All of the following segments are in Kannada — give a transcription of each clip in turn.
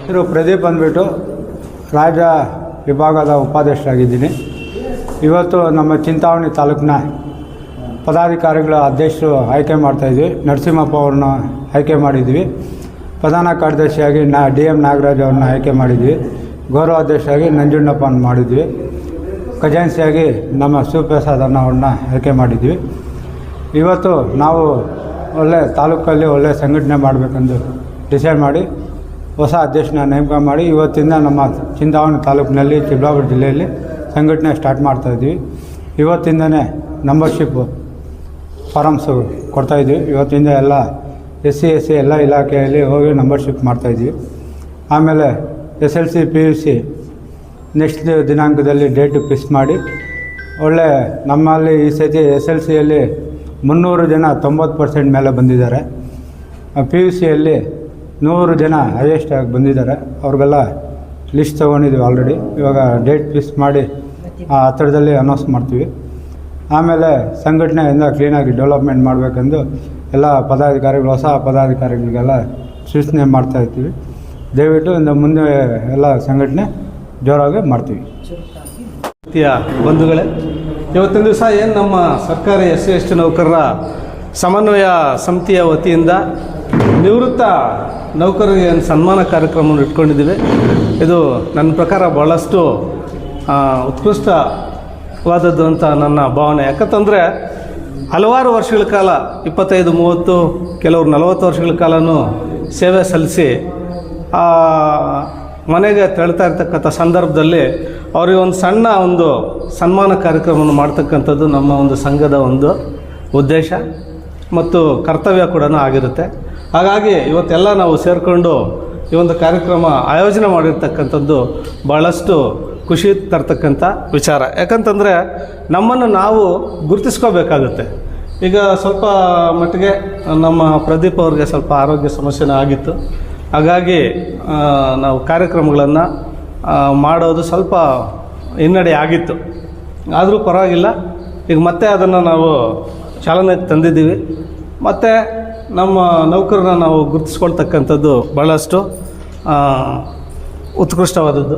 ಹೆಸರು ಪ್ರದೀಪ್ ಅಂದ್ಬಿಟ್ಟು ರಾಜ ವಿಭಾಗದ ಉಪಾಧ್ಯಕ್ಷರಾಗಿದ್ದೀನಿ. ಇವತ್ತು ನಮ್ಮ ಚಿಂತಾವಣಿ ತಾಲೂಕಿನ ಪದಾಧಿಕಾರಿಗಳ ಅಧ್ಯಕ್ಷರು ಆಯ್ಕೆ ಮಾಡ್ತಾಯಿದ್ವಿ ನರಸಿಂಹಪ್ಪ ಅವ್ರನ್ನ ಆಯ್ಕೆ ಮಾಡಿದ್ವಿ. ಪ್ರಧಾನ ಕಾರ್ಯದರ್ಶಿಯಾಗಿ ನಾ ಡಿ ಎಂ ನಾಗರಾಜ್ ಅವ್ರನ್ನ ಆಯ್ಕೆ ಮಾಡಿದ್ವಿ. ಗೌರವ ಅಧ್ಯಕ್ಷರಾಗಿ ನಂಜುಣ್ಣಪ್ಪನ ಮಾಡಿದ್ವಿ. ಖಜಾನ್ಸಿಯಾಗಿ ನಮ್ಮ ಶಿವಪ್ರಸಾದ್ ಅನ್ನ ಅವ್ರನ್ನ ಆಯ್ಕೆ ಮಾಡಿದ್ವಿ. ಇವತ್ತು ನಾವು ಒಳ್ಳೆ ತಾಲೂಕಲ್ಲಿ ಒಳ್ಳೆ ಸಂಘಟನೆ ಮಾಡಬೇಕೆಂದು ಡಿಸೈಡ್ ಮಾಡಿ ಹೊಸ ಅಧ್ಯಕ್ಷನ ನೇಮಕ ಮಾಡಿ ಇವತ್ತಿಂದ ನಮ್ಮ ಚಿಂತಾವಣಿ ತಾಲೂಕಿನಲ್ಲಿ ಚಿಕ್ಕಬಳ್ಳಾಪುರ ಜಿಲ್ಲೆಯಲ್ಲಿ ಸಂಘಟನೆ ಸ್ಟಾರ್ಟ್ ಮಾಡ್ತಾಯಿದ್ವಿ ಇವತ್ತಿಂದನೇ ನಂಬರ್ಶಿಪ್ಪು ಫಾರಮ್ಸು ಕೊಡ್ತಾಯಿದ್ವಿ ಇವತ್ತಿಂದ ಎಲ್ಲ ಎಸ್ ಸಿ ಎಸ್ ಸಿ ಎಲ್ಲ ಇಲಾಖೆಯಲ್ಲಿ ಹೋಗಿ ನಂಬರ್ಶಿಪ್ ಮಾಡ್ತಾಯಿದ್ವಿ ಆಮೇಲೆ S L C, P U C next ದಿನಾಂಕದಲ್ಲಿ date fix ಮಾಡಿ ಒಳ್ಳೆ ನಮ್ಮಲ್ಲಿ ಈ ಸತಿ ಎಸ್ ಎಲ್ ಸಿಯಲ್ಲಿ ಮುನ್ನೂರು ಜನ ತೊಂಬತ್ತು ಪರ್ಸೆಂಟ್ ಮೇಲೆ ಬಂದಿದ್ದಾರೆ. ಪಿ ಯು ಸಿಯಲ್ಲಿ ನೂರು ಜನ ಹೈಯೆಸ್ಟ್ ಆಗಿ ಬಂದಿದ್ದಾರೆ. ಅವ್ರಿಗೆಲ್ಲ ಲಿಸ್ಟ್ ತೊಗೊಂಡಿದ್ದೀವಿ ಆಲ್ರೆಡಿ ಇವಾಗ ಡೇಟ್ ಫಿಕ್ಸ್ ಮಾಡಿ ಆ ಹತ್ತಿರದಲ್ಲಿ ಅನೌನ್ಸ್ ಮಾಡ್ತೀವಿ. ಆಮೇಲೆ ಸಂಘಟನೆಯಿಂದ ಕ್ಲೀನಾಗಿ ಡೆವಲಪ್ಮೆಂಟ್ ಮಾಡಬೇಕೆಂದು ಎಲ್ಲ ಪದಾಧಿಕಾರಿಗಳು, ಹೊಸ ಪದಾಧಿಕಾರಿಗಳಿಗೆಲ್ಲ ಸೂಚನೆ ಮಾಡ್ತಾ ಇರ್ತೀವಿ. ದಯವಿಟ್ಟು ಇಂದ ಮುಂದೆ ಎಲ್ಲ ಸಂಘಟನೆ ಜೋರಾಗಿ ಮಾಡ್ತೀವಿ. ಬಂಧುಗಳೇ ಇವತ್ತಿನ ದಿವಸ ಏನು ನಮ್ಮ ಸರ್ಕಾರಿ ಎಸ್ ಸಿ ಎಸ್ ಟಿ ನೌಕರರ ಸಮನ್ವಯ ಸಮಿತಿಯ ವತಿಯಿಂದ ನಿವೃತ್ತ ನೌಕರರಿಗೆ ಏನು ಸನ್ಮಾನ ಕಾರ್ಯಕ್ರಮವನ್ನು ಇಟ್ಕೊಂಡಿದ್ದೀವಿ. ಇದು ನನ್ನ ಪ್ರಕಾರ ಭಾಳಷ್ಟು ಉತ್ಕೃಷ್ಟವಾದದ್ದು ಅಂತ ನನ್ನ ಭಾವನೆ. ಯಾಕಂತಂದರೆ ಹಲವಾರು ವರ್ಷಗಳ ಕಾಲ, ಇಪ್ಪತ್ತೈದು, ಮೂವತ್ತು, ಕೆಲವರು ನಲವತ್ತು ವರ್ಷಗಳ ಕಾಲನೂ ಸೇವೆ ಸಲ್ಲಿಸಿ ಮನೆಗೆ ತೆರಳ್ತಾ ಇರ್ತಕ್ಕಂಥ ಸಂದರ್ಭದಲ್ಲಿ ಅವರಿಗೆ ಒಂದು ಸಣ್ಣ ಒಂದು ಸನ್ಮಾನ ಕಾರ್ಯಕ್ರಮವನ್ನು ಮಾಡ್ತಕ್ಕಂಥದ್ದು ನಮ್ಮ ಒಂದು ಸಂಘದ ಒಂದು ಉದ್ದೇಶ ಮತ್ತು ಕರ್ತವ್ಯ ಕೂಡ ಆಗಿರುತ್ತೆ. ಹಾಗಾಗಿ ಇವತ್ತೆಲ್ಲ ನಾವು ಸೇರಿಕೊಂಡು ಈ ಒಂದು ಕಾರ್ಯಕ್ರಮ ಆಯೋಜನೆ ಮಾಡಿರ್ತಕ್ಕಂಥದ್ದು ಭಾಳಷ್ಟು ಖುಷಿ ತರ್ತಕ್ಕಂಥ ವಿಚಾರ. ಯಾಕಂತಂದರೆ ನಮ್ಮನ್ನು ನಾವು ಗುರುತಿಸ್ಕೋಬೇಕಾಗುತ್ತೆ. ಈಗ ಸ್ವಲ್ಪ ಮಟ್ಟಿಗೆ ನಮ್ಮ ಪ್ರದೀಪ್ ಅವ್ರಿಗೆ ಸ್ವಲ್ಪ ಆರೋಗ್ಯ ಸಮಸ್ಯೆನೇ ಆಗಿತ್ತು. ಹಾಗಾಗಿ ನಾವು ಕಾರ್ಯಕ್ರಮಗಳನ್ನು ಮಾಡೋದು ಸ್ವಲ್ಪ ಹಿನ್ನಡೆ ಆಗಿತ್ತು. ಆದರೂ ಪರವಾಗಿಲ್ಲ. ಈಗ ಮತ್ತೆ ಅದನ್ನು ನಾವು ಚಾಲನೆಗೆ ತಂದಿದ್ದೀವಿ. ಮತ್ತು ನಮ್ಮ ನೌಕರನ್ನ ನಾವು ಗುರುತಿಸ್ಕೊಳ್ತಕ್ಕಂಥದ್ದು ಭಾಳಷ್ಟು ಉತ್ಕೃಷ್ಟವಾದದ್ದು.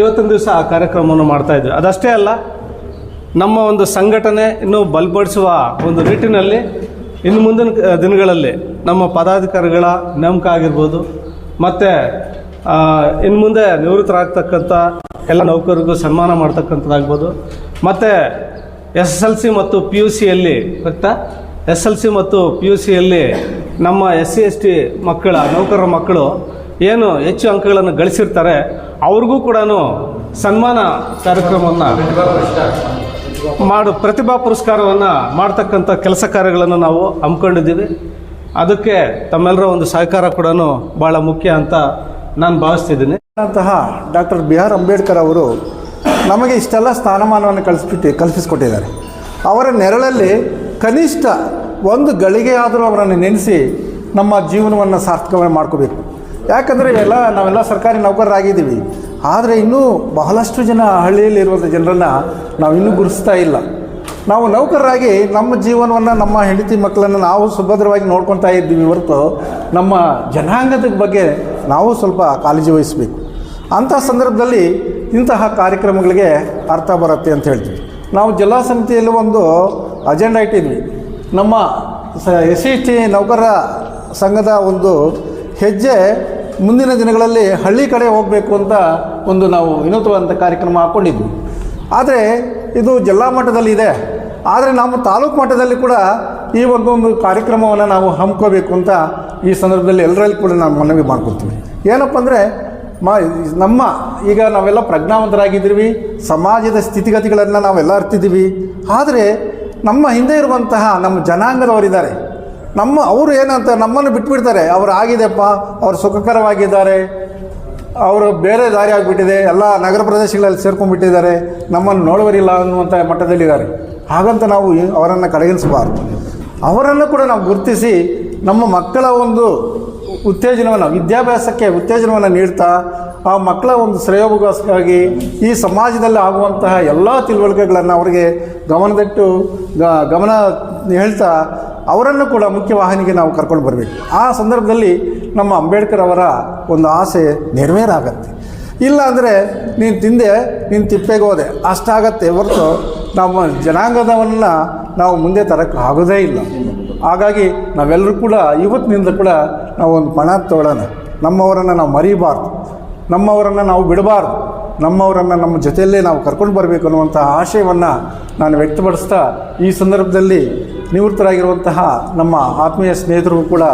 ಇವತ್ತಿನ ದಿವಸ ಆ ಕಾರ್ಯಕ್ರಮವನ್ನು ಮಾಡ್ತಾಯಿದ್ವಿ ಅದಷ್ಟೇ ಅಲ್ಲ, ನಮ್ಮ ಒಂದು ಸಂಘಟನೆ ಇನ್ನೂ ಬಲಪಡಿಸುವ ಒಂದು ನಿಟ್ಟಿನಲ್ಲಿ ಇನ್ನು ಮುಂದಿನ ದಿನಗಳಲ್ಲಿ ನಮ್ಮ ಪದಾಧಿಕಾರಿಗಳ ನೇಮಕ ಆಗಿರ್ಬೋದು ಮತ್ತು ಇನ್ನು ಮುಂದೆ ನಿವೃತ್ತರಾಗ್ತಕ್ಕಂಥ ಎಲ್ಲ ನೌಕರರಿಗೂ ಸನ್ಮಾನ ಮಾಡ್ತಕ್ಕಂಥದ್ದಾಗ್ಬೋದು. ಮತ್ತು ಎಸ್ ಎಸ್ ಎಲ್ ಸಿ ಮತ್ತು ಪಿ ಯು ಸಿಯಲ್ಲಿ ಗೊತ್ತಾ? ಎಸ್ ಎಲ್ ಸಿ ಮತ್ತು ಪಿ ಯು ಸಿಯಲ್ಲಿ ನಮ್ಮ ಎಸ್ ಸಿ ಎಸ್ ಟಿ ಮಕ್ಕಳ, ನೌಕರರ ಮಕ್ಕಳು ಏನು ಹೆಚ್ಚು ಅಂಕಗಳನ್ನು ಗಳಿಸಿರ್ತಾರೆ, ಅವ್ರಿಗೂ ಕೂಡ ಸನ್ಮಾನ ಕಾರ್ಯಕ್ರಮವನ್ನು ಮಾಡು ಪ್ರತಿಭಾ ಪುರಸ್ಕಾರವನ್ನು ಮಾಡ್ತಕ್ಕಂಥ ಕೆಲಸ ಕಾರ್ಯಗಳನ್ನು ನಾವು ಹಮ್ಮಿಕೊಂಡಿದ್ದೀವಿ. ಅದಕ್ಕೆ ತಮ್ಮೆಲ್ಲರ ಒಂದು ಸಹಕಾರ ಕೂಡ ಭಾಳ ಮುಖ್ಯ ಅಂತ ನಾನು ಭಾವಿಸ್ತಿದ್ದೀನಿ. ಅಂತಹ ಡಾಕ್ಟರ್ ಬಿ ಆರ್ ಅಂಬೇಡ್ಕರ್ ಅವರು ನಮಗೆ ಇಷ್ಟೆಲ್ಲ ಸ್ಥಾನಮಾನವನ್ನು ಕಳಿಸ್ಬಿಟ್ಟು ಕಲ್ಪಿಸಿಕೊಟ್ಟಿದ್ದಾರೆ. ಅವರ ನೆರಳಲ್ಲಿ ಕನಿಷ್ಠ ಒಂದು ಗಳಿಗೆ ಆದರೂ ಅವರನ್ನು ನೆನೆಸಿ ನಮ್ಮ ಜೀವನವನ್ನು ಸಾರ್ಥಕವಾಗಿ ಮಾಡ್ಕೋಬೇಕು. ಯಾಕಂದರೆ ಎಲ್ಲ ನಾವೆಲ್ಲ ಸರ್ಕಾರಿ ನೌಕರರಾಗಿದ್ದೀವಿ. ಆದರೆ ಇನ್ನೂ ಬಹಳಷ್ಟು ಜನ ಹಳ್ಳಿಯಲ್ಲಿರುವಂಥ ಜನರನ್ನು ನಾವು ಇನ್ನೂ ಗುರುಸ್ತಾ ಇಲ್ಲ. ನಾವು ನೌಕರರಾಗಿ ನಮ್ಮ ಜೀವನವನ್ನು, ನಮ್ಮ ಹೆಂಡತಿ ಮಕ್ಕಳನ್ನು ನಾವು ಸುಭದ್ರವಾಗಿ ನೋಡ್ಕೊತಾ ಇದ್ದೀವಿ ಹೊರತು ನಮ್ಮ ಜನಾಂಗದ ಬಗ್ಗೆ ನಾವು ಸ್ವಲ್ಪ ಕಾಳಜಿ ವಹಿಸಬೇಕು. ಅಂಥ ಸಂದರ್ಭದಲ್ಲಿ ಇಂತಹ ಕಾರ್ಯಕ್ರಮಗಳಿಗೆ ಅರ್ಥ ಬರುತ್ತೆ ಅಂತ ಹೇಳ್ತೀವಿ. ನಾವು ಜಿಲ್ಲಾ ಸಮಿತಿಯಲ್ಲಿ ಒಂದು ಅಜೆಂಡಾ ಇಟ್ಟಿದ್ವಿ. ನಮ್ಮ ಸ ಎಸ್ ಸಿ ಟಿ ನೌಕರರ ಸಂಘದ ಒಂದು ಹೆಜ್ಜೆ ಮುಂದಿನ ದಿನಗಳಲ್ಲಿ ಹಳ್ಳಿ ಕಡೆ ಹೋಗಬೇಕು ಅಂತ ಒಂದು ನಾವು ವಿನೂತವಾದಂಥ ಕಾರ್ಯಕ್ರಮ ಹಾಕ್ಕೊಂಡಿದ್ವಿ ಆದರೆ ಇದು ಜಿಲ್ಲಾ ಮಟ್ಟದಲ್ಲಿ ಇದೆ. ಆದರೆ ನಮ್ಮ ತಾಲೂಕು ಮಟ್ಟದಲ್ಲಿ ಕೂಡ ಈ ಒಂದು ಕಾರ್ಯಕ್ರಮವನ್ನು ನಾವು ಹಮ್ಮಿಕೋಬೇಕು ಅಂತ ಈ ಸಂದರ್ಭದಲ್ಲಿ ಎಲ್ಲರಲ್ಲಿ ಕೂಡ ನಾನು ಮನವಿ ಮಾಡ್ಕೊಳ್ತೀವಿ. ಏನಪ್ಪ ಅಂದರೆ, ಮಾ, ನಮ್ಮ ಈಗ ನಾವೆಲ್ಲ ಪ್ರಜ್ಞಾವಂತರಾಗಿದ್ದೀವಿ, ಸಮಾಜದ ಸ್ಥಿತಿಗತಿಗಳನ್ನು ನಾವೆಲ್ಲ ಅರ್ತಿದ್ದೀವಿ. ಆದರೆ ನಮ್ಮ ಹಿಂದೆ ಇರುವಂತಹ ನಮ್ಮ ಜನಾಂಗದವರಿದ್ದಾರೆ. ನಮ್ಮ ಅವರು ಏನಂತ ನಮ್ಮನ್ನು ಬಿಟ್ಬಿಡ್ತಾರೆ. ಅವ್ರು ಆಗಿದೆಪ್ಪ, ಅವ್ರು ಸುಖಕರವಾಗಿದ್ದಾರೆ, ಅವರು ಬೇರೆ ದಾರಿ ಆಗಿಬಿಟ್ಟಿದೆ, ಎಲ್ಲ ನಗರ ಪ್ರದೇಶಗಳಲ್ಲಿ ಸೇರ್ಕೊಂಡ್ಬಿಟ್ಟಿದ್ದಾರೆ, ನಮ್ಮನ್ನು ನೋಡುವರಿಲ್ಲ ಅನ್ನುವಂಥ ಮಟ್ಟದಲ್ಲಿದ್ದಾರೆ. ಹಾಗಂತ ನಾವು ಅವರನ್ನು ಕಡೆಗಣಿಸಬಾರ್ದು ಅವರನ್ನು ಕೂಡ ನಾವು ಗುರುತಿಸಿ ನಮ್ಮ ಮಕ್ಕಳ ಒಂದು ಉತ್ತೇಜನವನ್ನು, ವಿದ್ಯಾಭ್ಯಾಸಕ್ಕೆ ಉತ್ತೇಜನವನ್ನು ನೀಡ್ತಾ, ಆ ಮಕ್ಕಳ ಒಂದು ಶ್ರೇಯೋಭಾಸಕ್ಕಾಗಿ ಈ ಸಮಾಜದಲ್ಲಿ ಆಗುವಂತಹ ಎಲ್ಲ ತಿಳುವಳಿಕೆಗಳನ್ನು ಅವರಿಗೆ ಗಮನದಟ್ಟು ಗಮನ ಹೇಳ್ತಾ ಅವರನ್ನು ಕೂಡ ಮುಖ್ಯ ಮುಖ್ಯವಾಹಿನಿಗೆ ನಾವು ಕರ್ಕೊಂಡು ಬರಬೇಕು. ಆ ಸಂದರ್ಭದಲ್ಲಿ ನಮ್ಮ ಅಂಬೇಡ್ಕರ್ ಅವರ ಒಂದು ಆಸೆ ನೆರವೇರಾಗತ್ತೆ. ಇಲ್ಲ ಅಂದರೆ ನೀನು ತಿಂದೆ, ನೀನು ತಿಪ್ಪೆಗೆ ಹೋದೆ, ಅಷ್ಟಾಗತ್ತೆ ಹೊರತು ನಮ್ಮ ಜನಾಂಗದವನ್ನು ನಾವು ಮುಂದೆ ತರಕ್ಕೆ ಆಗೋದೇ ಇಲ್ಲ. ಹಾಗಾಗಿ ನಾವೆಲ್ಲರೂ ಕೂಡ ಇವತ್ತಿನಿಂದ ಕೂಡ ನಾವು ಒಂದು ಪಣ ತೊಗೊಳ್ಳೋಣ ನಮ್ಮವರನ್ನು ನಾವು ಮರಿಬಾರ್ದು. ನಮ್ಮವರನ್ನು ನಾವು ಬಿಡಬಾರ್ದು. ನಮ್ಮವರನ್ನು ನಮ್ಮ ಜೊತೆಯಲ್ಲೇ ನಾವು ಕರ್ಕೊಂಡು ಬರಬೇಕು ಅನ್ನುವಂಥ ಆಶಯವನ್ನು ನಾನು ವ್ಯಕ್ತಪಡಿಸ್ತಾ ಈ ಸಂದರ್ಭದಲ್ಲಿ ನಿವೃತ್ತರಾಗಿರುವಂತಹ ನಮ್ಮ ಆತ್ಮೀಯ ಸ್ನೇಹಿತರಿಗೂ ಕೂಡ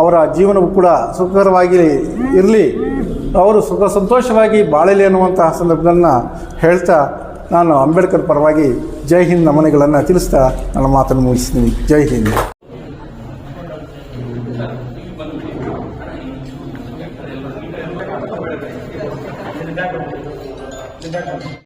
ಅವರ ಜೀವನವೂ ಕೂಡ ಸುಖಕರವಾಗಿ ಇರಲಿ. ಅವರು ಸುಖ ಸಂತೋಷವಾಗಿ ಬಾಳಲಿ ಅನ್ನುವಂತಹ ಸಂದರ್ಭದನ್ನು ಹೇಳ್ತಾ ನಾನು ಅಂಬೇಡ್ಕರ್ ಪರವಾಗಿ ಜೈ ಹಿಂದ್ ನಮನೆಗಳನ್ನು ತಿಳಿಸ್ತಾ ನನ್ನ ಮಾತನ್ನು ಮುಗಿಸ್ತೀನಿ. ಜೈ ಹಿಂದ್.